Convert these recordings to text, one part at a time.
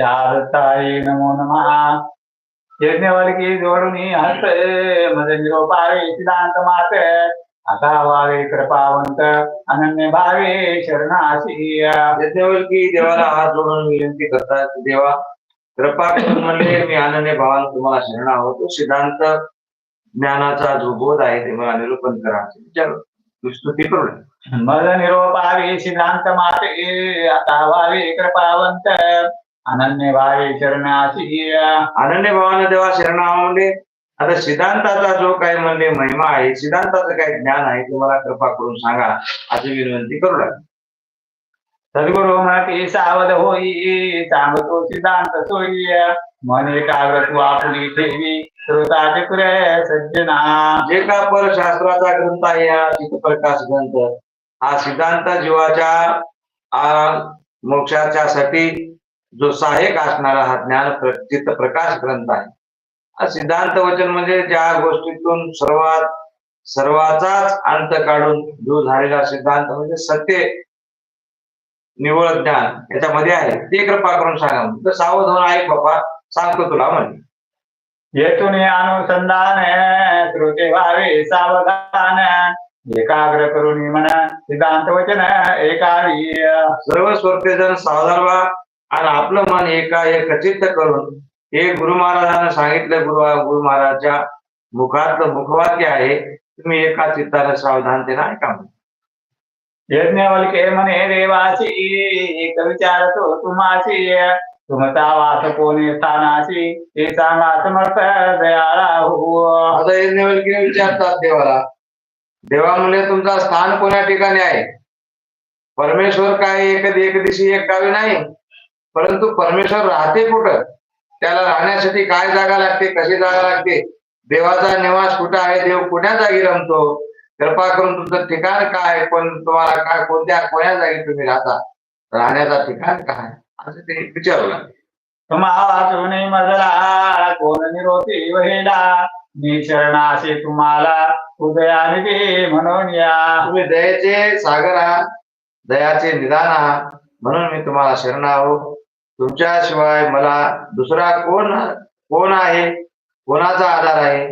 शारदाय नमो नमः. यज्ञवल्की जोडुनी हस्त मद निरोपावे सिद्धांत मात. आता वावे कृपावंत अनन्य भावे शरणाशी यज्ञवल्की देवाला हात जोडून विनंती करतात देवा कृपा करून म्हणले मी अनन्य भावानं तुम्हाला शरण आहोत सिद्धांत ज्ञानाचा जो बोध आहे ते मला निरूपण करा. विचार स्तुती करू. मद निरोपावे सिद्धांत माते आता वावे कृपावंत. अनन्य भावे शरणाशी अनन्य भावानं देवा शरण आहो म्हणले आता सिद्धांताचा जो काही म्हणले महिमा आहे सिद्धांताचं काही ज्ञान आहे ते मला कृपा करून सांगा अशी विनंती करू लागले. सद्गुरु म्हणते सावध होई सांगतो सिद्धांत सोयी मन एकाग्र तू आपली ठेवी श्रोताचे पुरे सज्जना. जे का परशास्त्राचा ग्रंथ आहे हा चित्तप्रकाश ग्रंथ हा सिद्धांत जीवाच्या मोक्षाच्या साठी जो सहाय्यक असणारा हा ज्ञान प्र- चित्तप्रकाश ग्रंथ आहे. हा सिद्धांत वचन म्हणजे ज्या गोष्टीतून सर्वात सर्वाचाच अंत काढून जो झालेला सिद्धांत म्हणजे सत्य निवळ ज्ञान याच्यामध्ये आहे. ते कृपा करून सांगा सावध होऊन ऐक बाबा सांगतो तुला म्हणजे येथून अनुसंधान श्रोते व्हावे सावधान एकाग्र करून मन सिद्धांत वचन एकावी सर्व स्वर्गजन सावधान व्हा. आणि आपलं मन एका एकचित्त करून हे गुरु महाराजांना सांगितलं गुरु गुरु महाराजच्या मुखातलं मुखवाक्य आहे तुम्ही एका चित्ताने सावधानतेने ऐका यज्ञवल्के म्हणे देवासी एक विचारतो तुम्हाशी तुमचा वास कोणी स्थानाशी ते सांगा समर्थ दयाळा हो आता हे नेवलकीने विचारतात देवाला। देवा म्हणजे तुमचा स्थान कोण्या ठिकाणी आहे? परमेश्वर काय एक एक दिवशी एक गावी नाही? परंतु परमेश्वर राहते कुठं? त्याला राहण्यासाठी काय जागा लागते कशी जागा लागते? देवाचा निवास कुठं आहे? देव कुठ्या जागी रमतो? कृपा करून तुमचं ठिकाण काय पण तुम्हाला काय कोणत्या कोण्या जागी तुम्ही राहता? राहण्याचा ठिकाण काय असं ते विचारू लागले. मजला कोण निरोती वहिला मी शरणाशी तुम्हाला उदयाने दे म्हणून या. तुम्ही दयेचे सागर आहात दयाचे निदान आहात म्हणून मी तुम्हाला शरण आहो तुमच्याशिवाय मला दुसरा कोण कोण आहे? कोणाचा आधार आहे?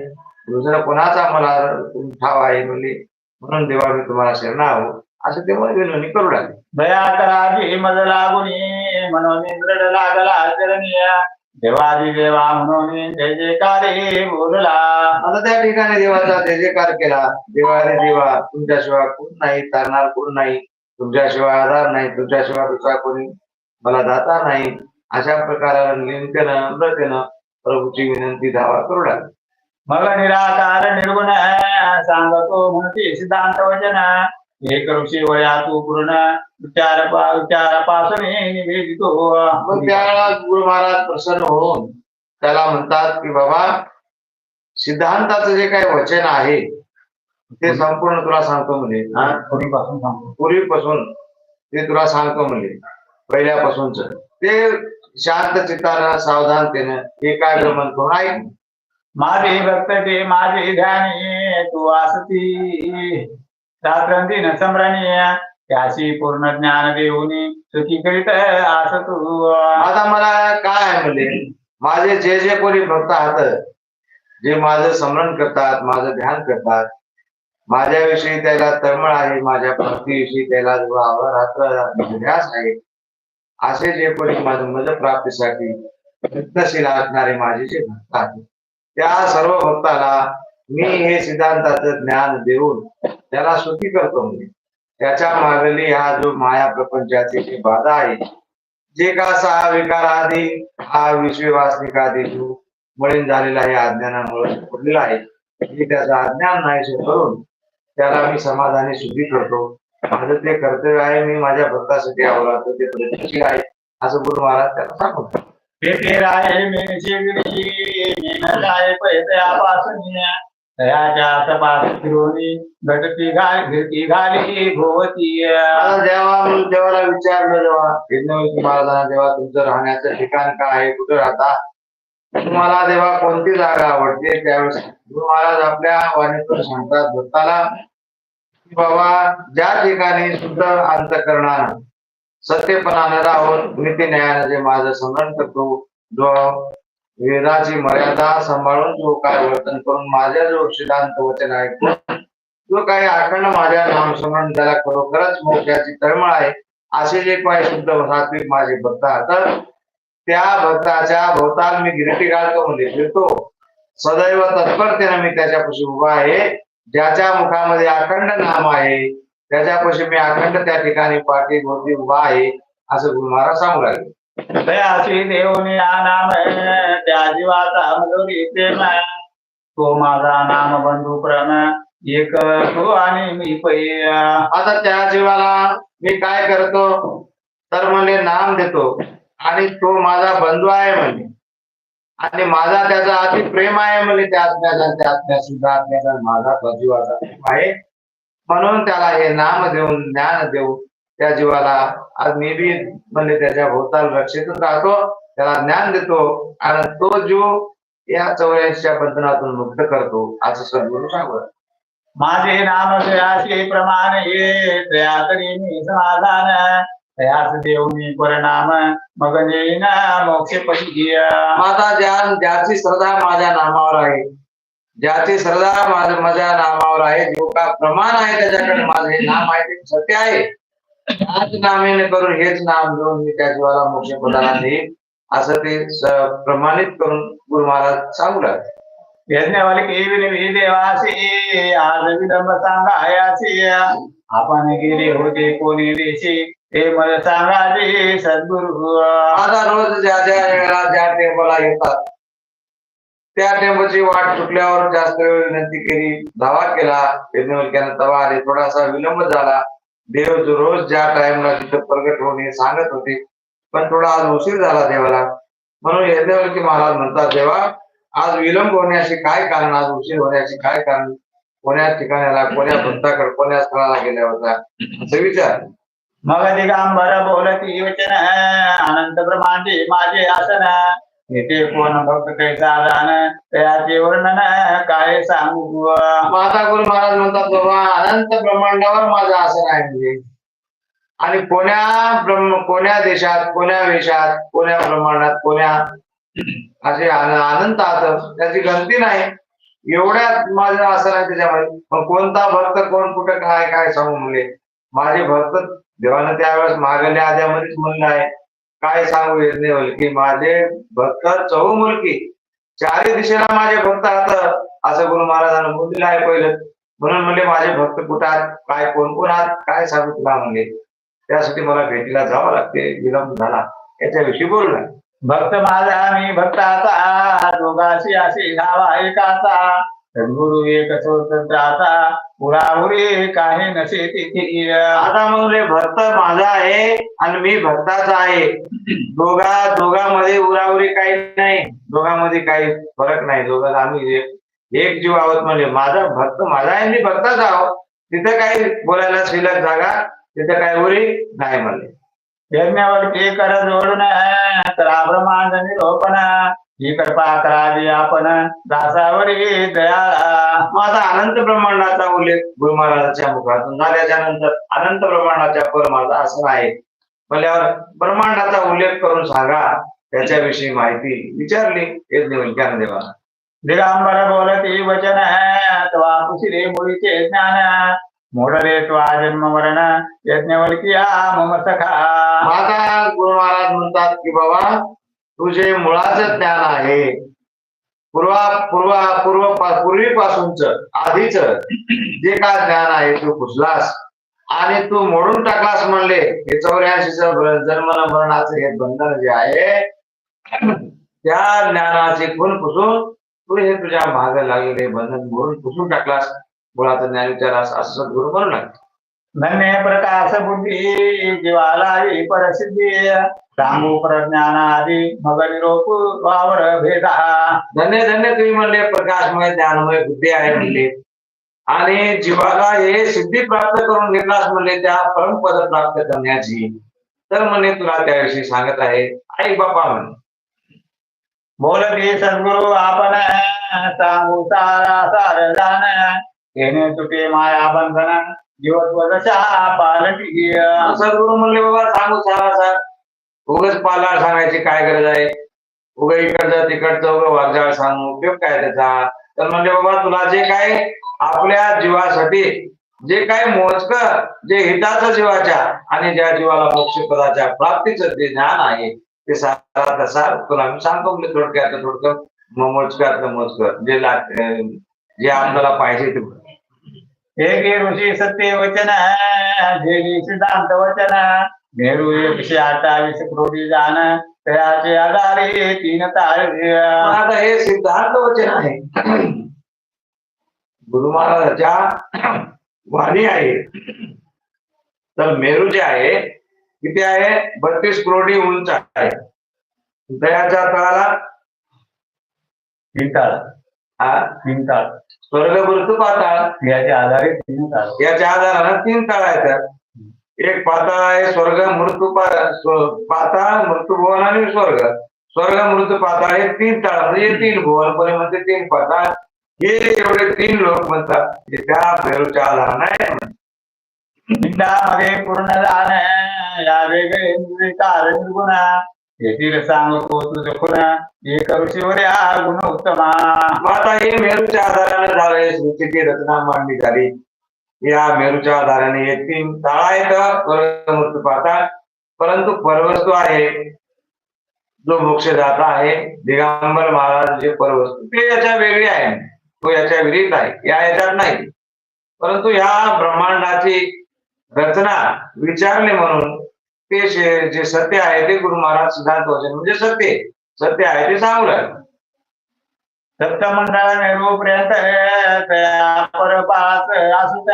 दुसरा कोणाचा मला ठाव आहे? म्हणजे म्हणून देवा मी तुम्हाला शरण आहो. असं ते मला विनवणी करू लागले. दया कराजी मज लागुनी म्हणून दृढ लागला चरणीय देवादी देवा म्हणून जय जयकारे बोलला. आता त्या ठिकाणी देवाचा जय जयकार केला. देवा रे देवा तुमच्याशिवाय कोण नाही तारणार कोण नाही? तुमच्याशिवाय आधार नाही तुमच्याशिवाय दुसरा कोणी मला दाता नाही. अशा प्रकारानं लिंकनं अमृतेनं प्रभूची विनंती धावा करू लागली. मग निराकार निर्गुण सांगतो म्हणते सिद्धांत वचन एक ऋषी वया तू पूर्ण. विचार विचारापासून निवेदितो. मग गुरु महाराज प्रसन्न होऊन त्याला म्हणतात की बाबा सिद्धांताचं जे काही वचन आहे ते संपूर्ण तुला सांगतो म्हणजे हा? पूर्वीपासून सांगतो. पूर्वीपासून ते तुला सांगतो म्हणजे पहिल्यापासूनच. ते शांत चित्तानं सावधानतेनं एकाग्र मन करून ऐक माझे भक्त ते माझे ध्यानी तू आसती. रात्रंदिन समरणीय त्याशी पूर्ण ज्ञान देऊनी सुखी करीत आस तू आता मला काय म्हणजे माझे जे जे कोणी भक्त आहात जे माझं स्मरण करतात माझं ध्यान करतात माझ्याविषयी त्याला तळमळ आहे माझ्या भक्तीविषयी त्याला जो रात्र ध्यास आहे असे जे कोणी माझं मज प्राप्तीसाठी प्रयत्नशील असणारे माझे जे भक्त आहेत त्या सर्व भक्ताला मी हे सिद्धांताचं ज्ञान देऊन त्याला सुखी करतो. मी त्याच्या मागली हा जो माया प्रपंचाची जी बाधा आहे जे का सहा विकार आधी हा विश्व वासनिक आधी जो मळीन झालेला आहे अज्ञानामुळे पडलेला आहे हे त्याचं अज्ञान नाहीसे करून त्याला मी समाधानी शुद्धी करतो. माझं ते कर्तव्य आहे मी माझ्या भक्तासाठी आवडतो ते प्रयत्नशील आहे असं गुरु महाराज त्याला सांगतो तेथे राहे मी शिगडी मी न जाय पैत्यापासून तयाच्या तपास फिरोनी घटती घाल घिरती घाली भोवती आता जेव्हा मी देवाला विचारलं जेव्हा यज्ञवल्की महाराजांना जेव्हा तुमचं राहण्याचं ठिकाण काय आहे कुठं राहता? तुम्हाला तेव्हा कोणती जागा आवडते? त्यावेळेस गुरु महाराज आपल्या वाणीतून सांगतात भक्ताला बाबा ज्या ठिकाणी शुद्ध अंतकरणानं सत्यपणानं राहून नीती न्यायाने जे माझं स्मरण करतो जो वेदाची मर्यादा सांभाळून जो काय वर्तन करून माझ्या जो सिद्धांत वचन आहे जो काही अखंड माझ्या नाम स्मरण त्याला खरोखरच मोठ्याची तळमळ आहे असे जे काय शुद्ध सात्विक माझे भक्त तर त्या भक्ताच्या भोवताल मी गिरटी घालतो म्हणजे फिरतो. सदैव तत्परतेनं मी त्याच्यापाशी उभा आहे. ज्याच्या मुखामध्ये अखंड नाम आहे त्याच्यापाशी मी अखंड त्या ठिकाणी पाठी भोवती उभा आहे असं गुरु महाराज सांगू लागले. दयाशी देऊनी या नाम त्या जीवाचा मधुरी तो माझा नाम बंधू प्रेम एक तू आणि मी पै आता त्या जीवाला मी काय करतो? तर म्हणजे नाम देतो. आणि तो माझा बंधू आहे म्हणजे. आणि माझा त्याचा अति प्रेम आहे म्हणजे त्या आत्म्याचा त्या आत्म्या सुद्धा आत्म्याचा माझा जीवाचा प्रेम आहे. म्हणून त्याला हे नाम देऊन ज्ञान देऊन त्या जीवाला आज मी बी म्हणजे त्याच्या भोवताल रक्षितच राहतो त्याला ज्ञान देतो आणि तो जीव या चौऱ्याऐंशीच्या बंधनातून मुक्त करतो असं सद्गुरु सांगत माझे नाम दयाशी प्रमाण ये दया मी समाधान. दयास देऊनी परिणाम मग नेईन मोक्ष पशी माझा ज्या ज्याची श्रद्धा माझ्या नामावर आहे. ज्याची श्रद्धा माझ्या माझ्या नामावर आहे जो का प्रमाण आहे त्याच्याकडे माझं हे नाम आहे ते सत्य आहे. त्याच नामेने करून हेच नाम घेऊन मी त्या जीवाला मोक्ष पदाला देईन असं ते स- प्रमाणित करून गुरु महाराज सांगू लागले यज्ञवल्की विनवी देवासी आज विलंब सांगायासी आपण गेले होते कोणी देशी. हे मला सांगायचे सद्गुरु. आता रोज ज्या ज्या वेळेला ज्या टेम्पला येतात त्या टेम्पोची वाट चुकल्यावर जास्त वेळ विनंती केली धावा केला तवा आले थोडासा विलंब झाला. देव जो रोज ज्या टाइमला तिथं प्रगट होणे सांगत होते पण थोडा आज उशीर झाला देवाला. म्हणून यज्ञवल्की महाराज म्हणतात देवा आज विलंब होण्याचे काय कारण? आज उशीर होण्याचे काय कारण? कोण्या ठिकाणाला कोण्या भक्ताकडे कोण्या स्थळाला गेल्या होता असं विचार. मग दिगांबर बोलती वचन अनंत ब्रह्मांडी माझे आसन. येथे कोण भक्त कैसा जाण त्याचे वर्णन काय सांगू माता गुरु महाराज म्हणतात बाबा अनंत ब्रह्मांडावर माझं आसन आहे म्हणजे. आणि कोण्या ब्रह्म कोण्या देशात कोण्या वेशात कोण्या ब्रह्मांडात कोण्या असे अनंत आसन त्याची गणती नाही. एवढ्यात माझं आसन आहे त्याच्यामध्ये. मग कोणता भक्त कोण कुठं काय काय सांगू म्हणले माझे भक्त देवानं त्यावेळेस मागल्या आद्यामध्येच म्हणलं आहे काय सांगू येत नाही की माझे भक्त चौमुलकी चारी दिशेला माझे भक्त आहात. असं गुरु महाराजांना बोललेलं आहे पहिलं. म्हणून म्हणले माझे भक्त कुठं आहात? काय कोण कोण आहात? काय सांगू तुला म्हणले. त्यासाठी मला भेटीला जावं लागते. विलंब झाला. याच्याविषयी बोलला भक्त माझा मी भक्ताचा दोघाशी अशी घावा एकाचा सद्गुरु एक स्वतंत्राचा पुरापुरी काही नसे तिथे आता म्हणले भक्त माझा आहे आणि मी भक्ताचा आहे. दोघा दोघांमध्ये उराउरी काही नाही. दोघांमध्ये काही फरक नाही. दोघं आम्ही एक जीव आहोत म्हणजे माझा भक्त माझा आहे मी भक्ताच आहोत. तिथं काही बोलायला शिल्लक जागा तिथं काही उरी नाही म्हणले. यज्ञवल्की कर जोडून ब्रह्मांड निरोपण ही कृपा करावी आपण दासावरी दया माझा अनंत ब्रह्मांडाचा उल्लेख गुरु महाराजांच्या मुखातून झाल्याच्यानंतर अनंत ब्रह्मांडाच्या पर माझा असं आहे. म्हणल्यावर ब्रह्मांडाचा उल्लेख करून सांगा त्याच्याविषयी माहिती विचारली. यज्ञवल ज्ञानदेवाला दिगंबर बोलती वचन तवा पुसिरे मुळीचे ज्ञान. मोडले त्वा जन्म मरण यज्ञवल्किया मम सखा. माझा गुरु महाराज म्हणतात की बाबा तुझे मुळाचं ज्ञान आहे. पूर्वा पूर्वा पूर्व पूर्वीपासूनच आधीच जे काय ज्ञान आहे तू पुसलास आणि तू मोडून टाकलास म्हणले हे चौऱ्याऐंशीच जन्म मरणाचे मरणाचं हे बंधन जे आहे त्या ज्ञानाचे खून पुसून तू हे तुझ्या मागे लागलेले बंधन मोडून पुसून टाकलास. मुळाचं ज्ञान विचारास असं सद्गुरु म्हणू लागले. धन्य प्रकाश बुद्धी जीवाला परसिद्धी. सांगू प्रज्ञानादी मग निरोप वावर भेदा धन्य धन्य तुम्ही म्हणले प्रकाशमय ज्ञानमय बुद्धी आहे म्हणले. आणि जीवाला हे सिद्धी प्राप्त करून घेतलास म्हणले त्या परमपद प्राप्त करण्याची. तर म्हणे तुला त्याविषयी सांगत आहे. आई बापा म्हणे. बोलती सद्गुरु आपण सांगू सारा सार जाण येणे तुटे माया बंधन जीवत्व दशा पालटी सद्गुरु म्हणले बाबा सांगू सारा सार उगच पाला सांगायची काय गरज आहे? उगा इकडचं तिकडचं उग वागजाळ सांगू. उपयोग काय त्याचा? तर म्हणजे बाबा तुला जे काय आपल्या जीवासाठी जे काय मोजक जे हिताचं जीवाच्या आणि ज्या जीवाला मोक्षपदाच्या प्राप्तीचं जे ज्ञान आहे ते सारा तसा तुला मी सांगतो म्हणजे थोडक्यात थोडकं म- मोजक्यातलं मोजकं. जे लाग जे आपल्याला पाहिजे ते. एक ऋषी सत्य वचन झेली सिद्धांत वचन मेरू एकशे अठ्ठावीस क्रोधी जाण तयाचे आधारे तीन तार पण आता हे सिद्धांत वचन आहे. गुरु महाराजाच्या वाणी आहे. तर मेरू जे आहे किती आहे? बत्तीस करोडी उंच आहे. दयाच्या तळाला तीन ताळ हा? तीन ताळ स्वर्ग मृत्यू पाताळ याचे आधारे तीन ताळ याच्या आधारानं तीन तळ आहेत. एक पाताळ आहे स्वर्ग मृत्यू पाताळ मृत्यू भुवन आणि स्वर्ग. स्वर्ग मृत्यू पाताळ हे तीन तळ म्हणजे तीन भुवन कोणी म्हणते तीन पाताळ हे एवढे तीन लोक म्हणतात की त्या मेरूच्या आधार नाही मध्ये पूर्ण जाण या वेगळे तार निर्गुण येथील सांगतो तुझ खुण. एक ऋषीवर्या गुण उत्तमा आता हे मेरूच्या आधाराने झाले सृष्टीची रचना मांडली झाली. या मेरूच्या आधाराने हे तीन तळ आहेत मृत्यू पाताळ परंतु परवस्तू आहे. जो मोक्षदाता आहे दिगंबर महाराज जे परवस्तू ते याच्या वेगळी आहे. तो याच्या विरुद्ध आहे. या याच्यात नाही. परंतु ह्या ब्रह्मांडाची रचना विचारले म्हणून ते शे- जे सत्य आहे ते गुरु महाराज सिद्धांत वचन म्हणजे सत्य सत्य आहे ते सांगू लागले. सप्तमंडळ मेरू पर्यंत परपास असत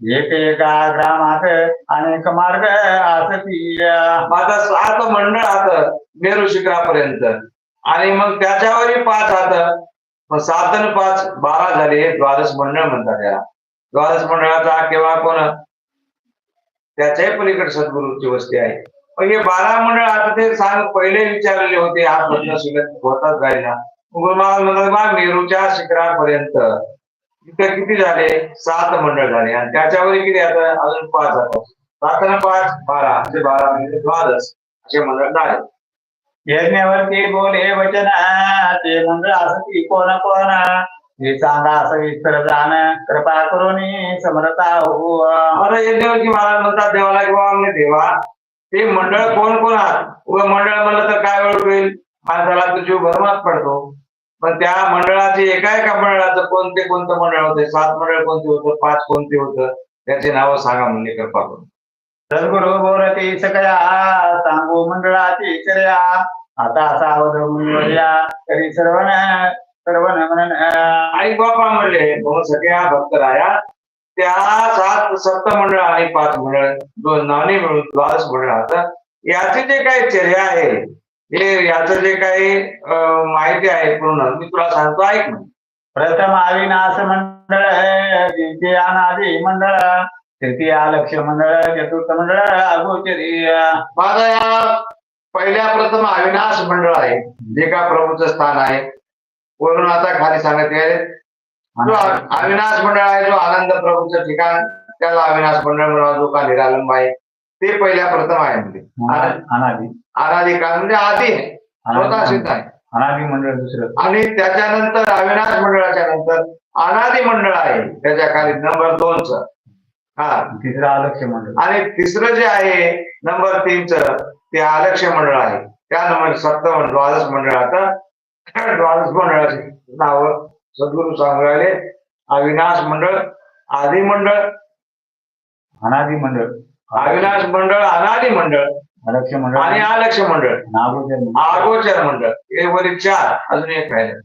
एक एका ग्रामात अनेक मार्ग असती माझा सात मंडळ आत मेरू शिखरापर्यंत. आणि मग त्याच्यावरही पाच आत. मग सात आणि पाच बारा झाले द्वादश मंडळ म्हणतात याला द्वादश मंडळाचा केव्हा कोण? त्याच्याही पलीकडे सद्गुरूची वस्ती आहे. पण हे बारा मंडळ आता ते सांग पहिले विचारलेले होते हा प्रश्न शिकत होताच राहिला गुरु मेरूच्या शिखरापर्यंत इथं किती झाले? सात मंडळ झाले. आणि त्याच्यावरही किती आता अजून पाच आता सात पाच बारा म्हणजे बारा म्हणजे द्वादश असे मंडळ झाले यज्ञावरती बोल हे वचन ते मंडळ असती कोण कोण. हे सांगा असं विस्तर जाण. कृपा करून समरता हो. मला यज्ञावरती महाराज म्हणतात देवाला किंवा म्हणजे देवा. ते मंडळ कोण कोण आहात? मंडळ म्हणलं तर काय ओळख होईल माणसाला तो भरमात पडतो. पण त्या मंडळाचे एका एका मंडळाचं कोणते कोणतं मंडळ होते? सात मंडळ कोणते होतं? पाच कोणते होतं? त्याचे नावं सांगा म्हणजे कृपा करून सद्गुरु बोलती सकया सांगू मंडळाची चर्या. आता सावध मुनिवर्या तरी सर्वण म्हणन आई बापा म्हणले दोन सगळ्या भक्त राया. त्या सात सप्त मंडळ आणि पाच मंडळ दोन नाणे मिळून द्वादश मंडळ आता. याचे जे काही चर्या आहे हे याचं जे काही माहिती आहे पूर्ण मी तुला सांगतो ऐक ना. प्रथम अविनाश मंडळ द्वितीय अनादि मंडळ तृतीय लक्ष मंडळ चतुर्थ मंडळ अगोचरी माझा या पहिल्या प्रथम अविनाश मंडळ आहे जे का प्रभूचं स्थान आहे. वरून आता खाली सांगत आहे. जो अविनाश मंडळ आहे जो आनंद प्रभूचं ठिकाण त्याला अविनाश मंडळ म्हणा जो का निरालंब आहे ते पहिल्या प्रथम आहे म्हणजे. अनादि. अनादी काळ म्हणजे आधी आहे. स्वतः सिद्ध आहे. अनादि मंडळ दुसरं. आणि त्याच्यानंतर अविनाश मंडळाच्या नंतर अनादी मंडळ आहे. त्याच्याखाली नंबर दोनच. हा. तिसरं अलक्ष मंडळ. आणि तिसरं जे आहे नंबर तीनच ते आलक्ष मंडळ आहे. त्या नंबर सप्तम द्वादश मंडळाचं द्वादश मंडळाचे नाव सद्गुरू सांगू राहिले अविनाश मंडळ आदी मंडळ. अनादि मंडळ. अविनाश मंडळ अनादी मंडळ अलक्ष मंडळ. आणि आलक्ष मंडळ. नागोचर मंडळ. आगोचर मंडळ. हे वरील चार अजून एक राहिलं.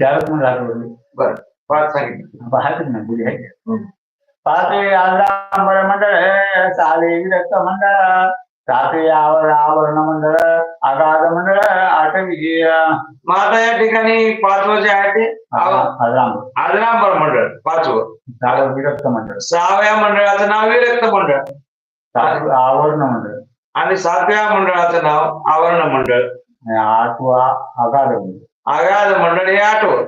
चारच मंडळ आठवले बरं पाच सांगितलं. पाहतच ना पुढे आहे. पाचवे आंबळ मंडळ सहावे विरक्त मंडळ सातवी आवर आवरण मंडळ आगाध मंडळ आठवी मग आता या ठिकाणी पाचवं जे आहे ते आदरांबर मंडळ पाचवं. सहावं विरक्त मंडळ. सहाव्या मंडळाचं नाव विरक्त मंडळ. आवरण मंडळ. आणि सातव्या मंडळाचं नाव आवरण मंडळ. आठवा आगाध मंडळ. आगाध मंडळ हे आठवं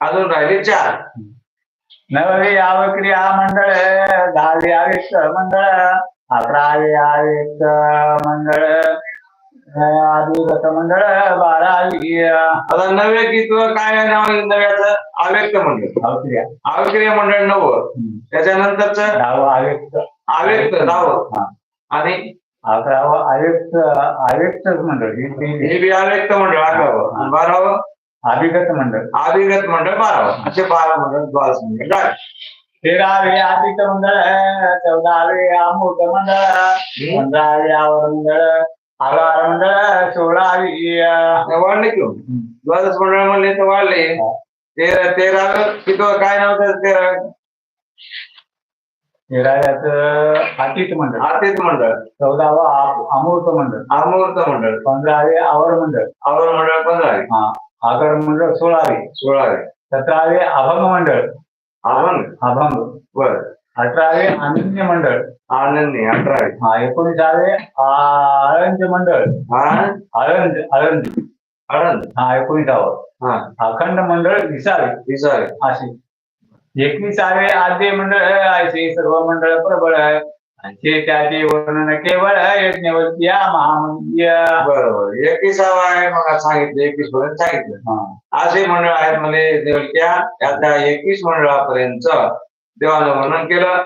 अजून राहिले चार. नववी आवक्रिया मंडळ दहावी आविष्ट मंडळ अकरावी आविष्ट मंडळ आदिगत मंडळ बारावी आता नव्या कितवं काय आहे नाव नव्याचं? आव्यक्त मंडळ. अवक्रिया आव्यक्रिय मंडळ नववं त्याच्यानंतरच? दहावं आविष्ट आव्यक्त दहावं. आणि? अकरावं आयुक्त आयुक्त मंडळ. ही बी आव्यक्त मंडळ अकरावं. आणि बारावं? अभिगत मंडळ. अभिगत मंडळ बारावं. असे बारा मंडळ द्वादश मंडळ. तेरावे अधिक मंडळ चौदावे अमृत मंडळ पंधरावे आवर मंडळ आगार मंडळ सोळावी वाढले की? द्वादश मंडळ म्हणले तर वाढले. तेरा तेरावं कितवं काय नाव त्याचं? तेरा तेराव्याच अतीत मंडळ. आतीत मंडळ. चौदावा अमृत मंडळ. अमूर्त मंडळ. पंधरावे आवर मंडळ. आवर मंडळ पंधरावे. हा. आगर मंडळ सोळावे. सोळावे. सतरावे अभंग मंडळ. अभंग. अभंग. बर. अठरावे अनन्य मंडळ. आनंदी अठरावे. हा एकोणीसावे आळंद मंडळ. हा? आळंद आळंद. आनंद हा एकोणीसावं. हा. अखंड मंडळ विसावे. विसावे. असे. एकविसावे आद्य मंडळ असे सर्व मंडळ प्रबळ असे त्याचे वर्णन केवळ यज्ञवत्या महामंदिय बरोबर. एकविसावा आहे मग सांगितलं एकवीस पर्यंत सांगितलं. असे मंडळ आहेत म्हणजे देवक्या त्या एकवीस मंडळापर्यंत देवानं वर्णन केलं.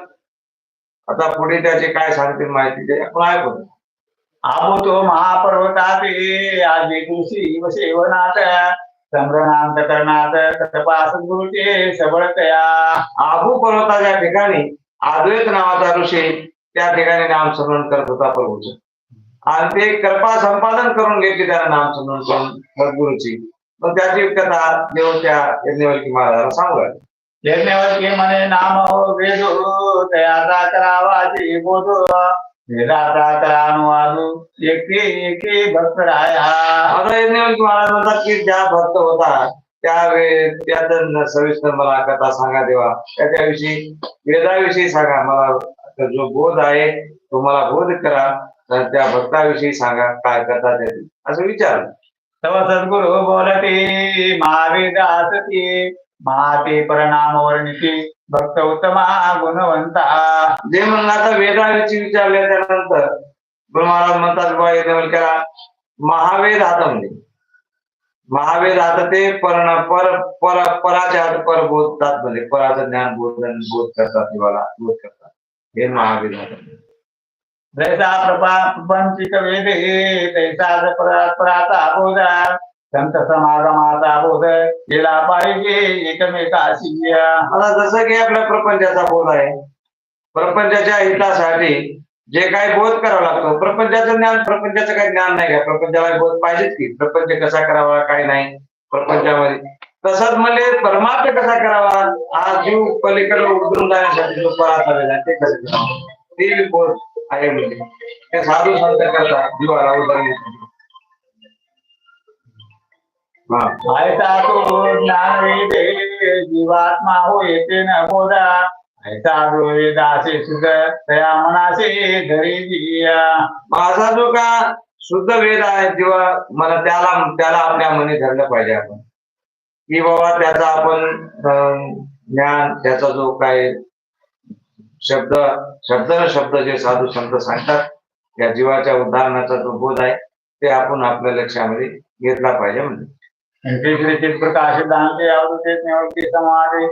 आता पुढे त्याचे काय सांगतील माहिती ते आपण ऐकू आबोतो महापर्वताते आदी दिवशी व सेवनाथ संभ्रणांत करणात तपास गुरुचे सबळतया आबू पर्वताच्या ठिकाणी अद्वैत नावाचा ऋषी त्या ठिकाणी नामस्मरण करत होता प्रभूचं. आणि ते कृपा संपादन करून घेतली त्यानं नामस्मरण करून सद्गुरूची. मग त्याची कथा देव त्या यज्ञवल्की महाराजाला सांगू लागले. यज्ञवल्के म्हणे नाम वेदो तयाचा करावा ते बोधो वेदाचा करा अनुवादो एके एके भक्त राया आता यज्ञवल्की महाराज म्हणतात की ज्या भक्त होता त्यावेळी त्याचं सविस्तर मला कथा सांगा देवा त्याच्याविषयी वेदाविषयी सांगा मला जो बोध आहे तो मला बोध करा त्या भक्ताविषयी सांगा काय कथा त्याची असं विचारलं तव सद्गुरु बोलते महावेद असते महाते परिणाम वर्णिते भक्त उत्तमा गुणवंता. जे म्हणलं आता वेदाविषयी विचारले त्यानंतर गुरु महाराज म्हणतात बा यज्ञवल्क्याला महावेद हात म्हणजे. महावेद हात ते परण पर पर पराच्या हात पर बोधतात म्हणजे. पराचं ज्ञान बोधन बोध करतात देवाला बोध करतात. हे महावेद हात जैसा प्रपा प्रपंचिक वेदे तैसा पराचा बोध. संत समागमाचा बोध केला पाहिजे एकमेकाशी. आता जसं की आपल्या प्रपंचाचा बोध आहे. प्रपंचाच्या हितासाठी जे काही बोध करावा लागतो प्रपंचाचं ज्ञान प्रपंचाचं काही ज्ञान नाही का? प्रपंचाला बोध पाहिजेच की? प्रपंच कसा करावा काय नाही. प्रपंचामध्ये. तसंच म्हणजे परमार्थ कसा करावा? हा जीव पलीकडे उतरून जाण्यासाठी जो पराचा आहे ते कसं करावं? ते बोध आहे म्हणजे. ते साधू संत करतात जीवाला उतरणे ऐसा तो ज्ञान जीवात्मा हो येते न बोधा ऐसा जो दासे सुध तया मनासे धरी दिया. माझा जो का शुद्ध वेद आहे जेव्हा मला त्याला त्याला आपल्या मनी धरलं पाहिजे आपण. की बाबा त्याचा आपण ज्ञान त्याचा जो काय शब्द शब्द न शब्द जे साधू संत सांगतात त्या जीवाच्या उदाहरणाचा जो बोध आहे ते आपण आपल्या लक्षामध्ये घेतला पाहिजे म्हणजे श्री चित प्रकाश दानते अवधूत समाधि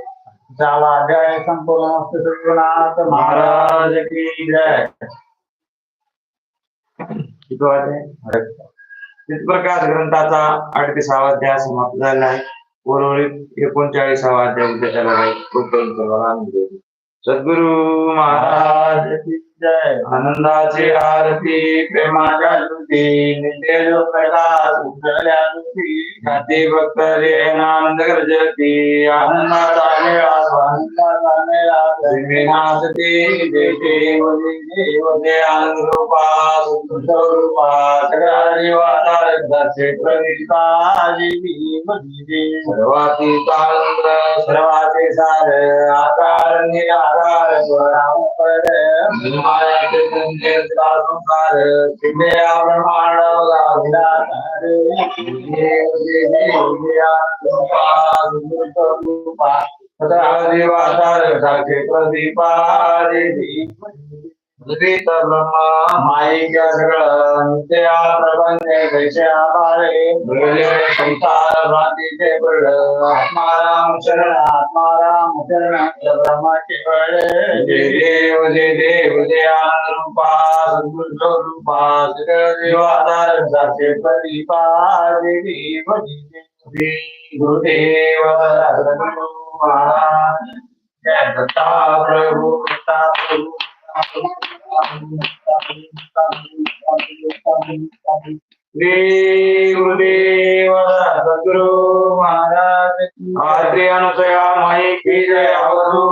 चावा संपूर्ण मस्त महाराज की जय. प्रकाश ग्रंथाचा अडतीसावा अध्याय समाप्त झाला आहे. उर्वरित एकोणचाळीसावा अध्याय उद्या त्याला सद्गुरु महाराज जय। आनंदाची आरती प्रेमाच्या स्तुती नित्य जो प्रकाश उजळल्या स्तुती ख्याती भक्त रे आनंद गर्जती आनंदाचा मेळा नासती देव देव दे सर्वातीतानंद सर्वाचे सार आकार निराकार स्वरांपर मायाचे संजय संसार सिद्धया ब्रह्मांड विराकार देव देव रूपा रूपा सदा प्रदीपा माईच्या प्रबंध संसार भ्रांतीचे पड आत्माराम शरण आत्माराम शरण ब्रह्माचे कळे जय देव जय देव जय रूपा सद्गुरु रूपा सगळ देवाधार साचे प्रदीपा देवी गुरुदेव सद्गुरु महाराज जय दत्ता प्रभु दत्ता प्रभु श्री गुरुदेव सद्गुरु महाराज की आद्री अनुसया माई की जय अवधू